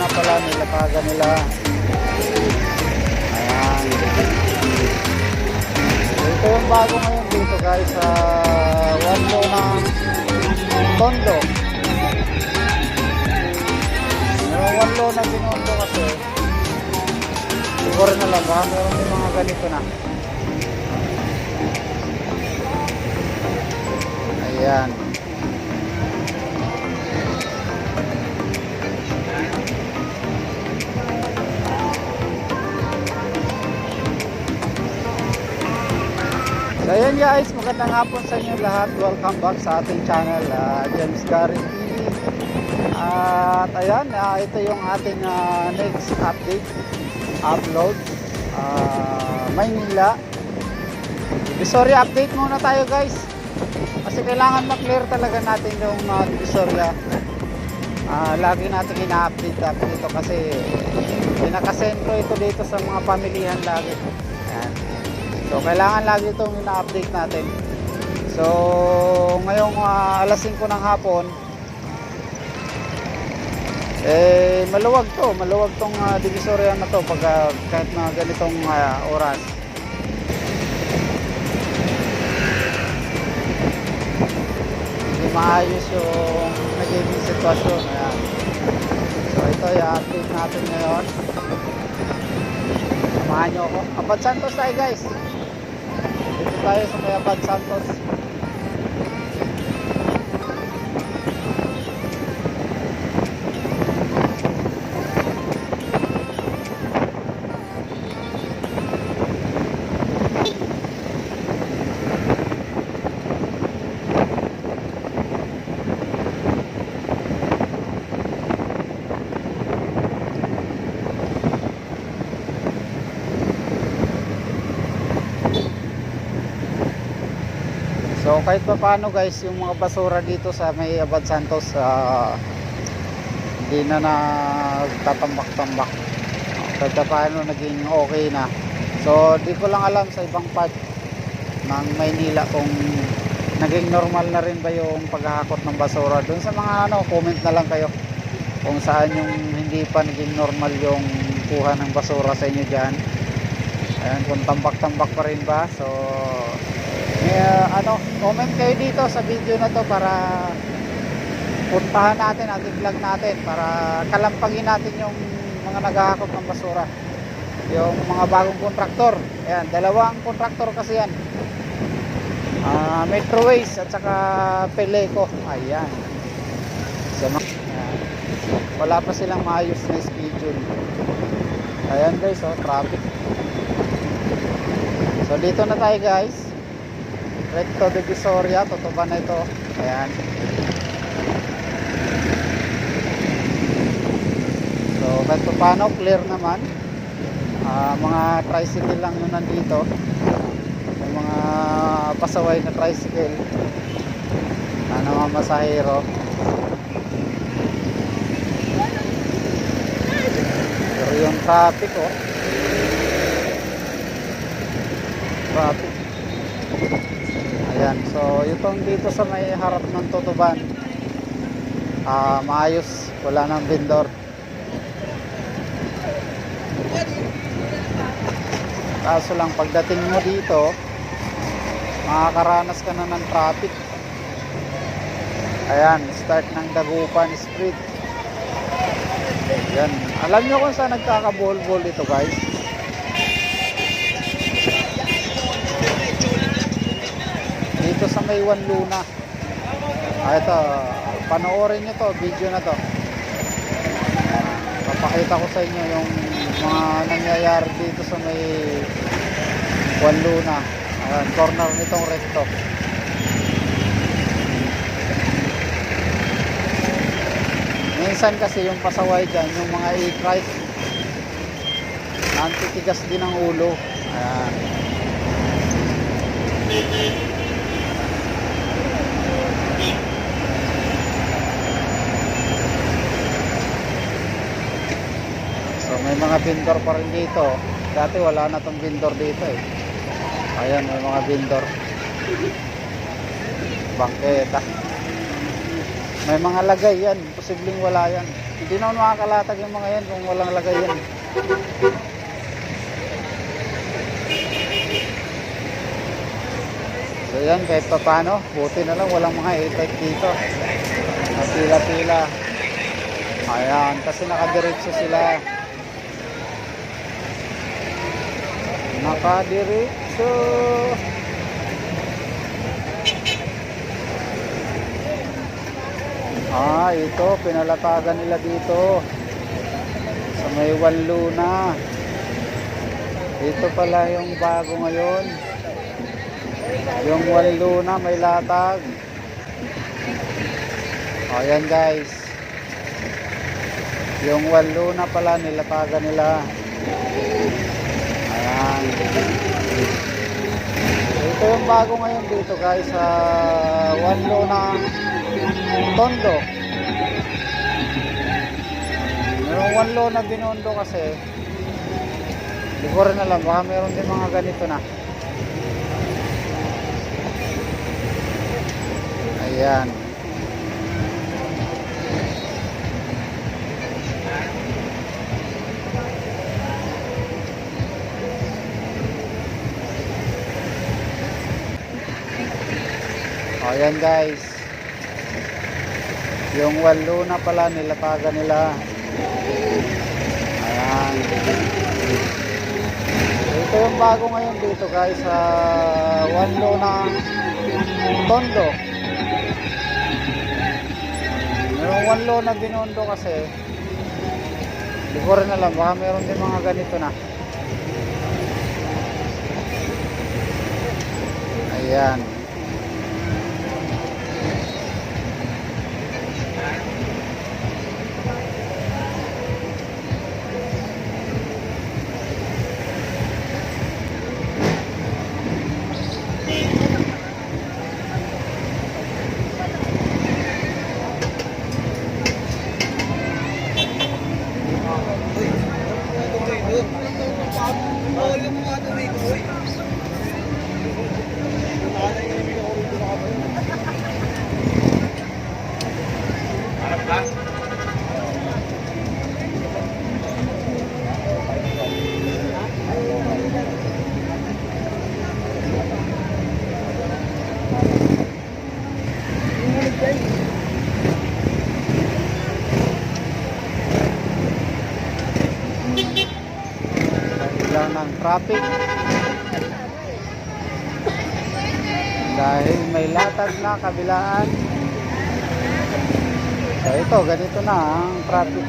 na pala nilapagan nila. Ayan. Ito yung bago ngayon dito guys sa walo ng Tondo. Yung walo na Binondo kasi siguro na lang baka meron din mga ganito na. Ayan. So ayan guys, magandang hapon sa inyo lahat. Welcome back sa ating channel, ah, James Gary TV. At ayan, ah, ito yung ating ah, next update, upload. Ah, Maynila. Sorry, update muna tayo guys. Kasi kailangan ma-clear talaga natin yung uh, Divisoria. Ah, lagi natin ina-update up dito kasi pinakasentro ito dito sa mga pamilihan lagi. Ayan. So kailangan lagi itong ina-update natin. So ngayong ah, alas 5 ng hapon eh maluwag to, maluwag tong uh, Divisoria na to pag ah, kahit na ganitong ah, oras. hindi maayos yung nagiging sitwasyon. Ayan. So ito i-update natin ngayon. Samahan nyo ako. Abad Santos tayo guys. Dito tayo sa may Abad Santos. So kahit pa paano guys, yung mga basura dito sa may Abad Santos ah, hindi na nagtatambak-tambak. Kahit pa paano naging okay na. So di ko lang alam sa ibang part ng Maynila kung naging normal na rin ba yung paghahakot ng basura. Doon sa mga ano, comment na lang kayo kung saan yung hindi pa naging normal yung kuha ng basura sa inyo dyan. Ayan, kung tambak-tambak pa rin ba. So, eh, ano, comment kayo dito sa video na to para puntahan natin, ating vlog natin para kalampagin natin yung mga naghahakot ng basura. Yung mga bagong kontraktor. Ayan, dalawang kontraktor kasi yan. Ah, Metroways at saka Peleco. Ayan. Wala pa silang maayos na schedule. Ayan guys, oh, traffic. So dito na tayo guys. Recto de Visoria, tutuban na ito. Ayan. So kahit pa paano, clear naman. Ah, mga tricycle lang yung nandito. Yung mga pasaway na tricycle. Na namamasahero. Pero yung traffic oh. Traffic. Ayan, so itong dito sa may harap ng tutuban. Ah, maayos, wala nang vendor. Kaso lang pagdating mo dito, makakaranas ka na ng traffic. Ayan, start ng Dagupan Street. Yan. Alam nyo kung saan nagkakabol-bol ito guys? Dito sa may One Luna. Ah, ito. Panoorin nyo to, video na to. Papakita ko sa inyo yung mga nangyayari dito sa may One Luna. Ayan, corner nitong recto. Minsan kasi yung pasaway dyan, yung mga e-trike, nantitigas din ang ulo. Ayan. So may mga vendor pa rin dito. Dati wala na tong vendor dito eh. Ayan, may mga vendor. Bangketa. May mga lagay yan. Posibleng wala yan. Hindi naman makakalatag yung mga yan kung walang lagay yan. So yan, kahit pa paano, buti na lang walang mga e-bike dito. Na pila-pila. Ayan, kasi nakadiretso sila. Nakadiretso. Ah, ito, pinalatagan nila dito. Sa may Luna. Ito pala yung bago ngayon. Yung Luna may latag. Ayan guys. Yung Luna pala nilatagan nila. Ayan. Ito yung bago ngayon dito guys sa Luna Tondo. Yung Luna Binondo kasi ko rin alam baka meron din mga ganito na. Ayan. Ayan guys. Yung walo na pala nilatagan nila. Ayan. Ito yung bago ngayon dito guys sa walo na Tondo. Yung walo na binondo kasi hindi ko rin alam baka meron din mga ganito na. Ayan. Ng traffic. Dahil may latag na kabilaan. So ito ganito na ang traffic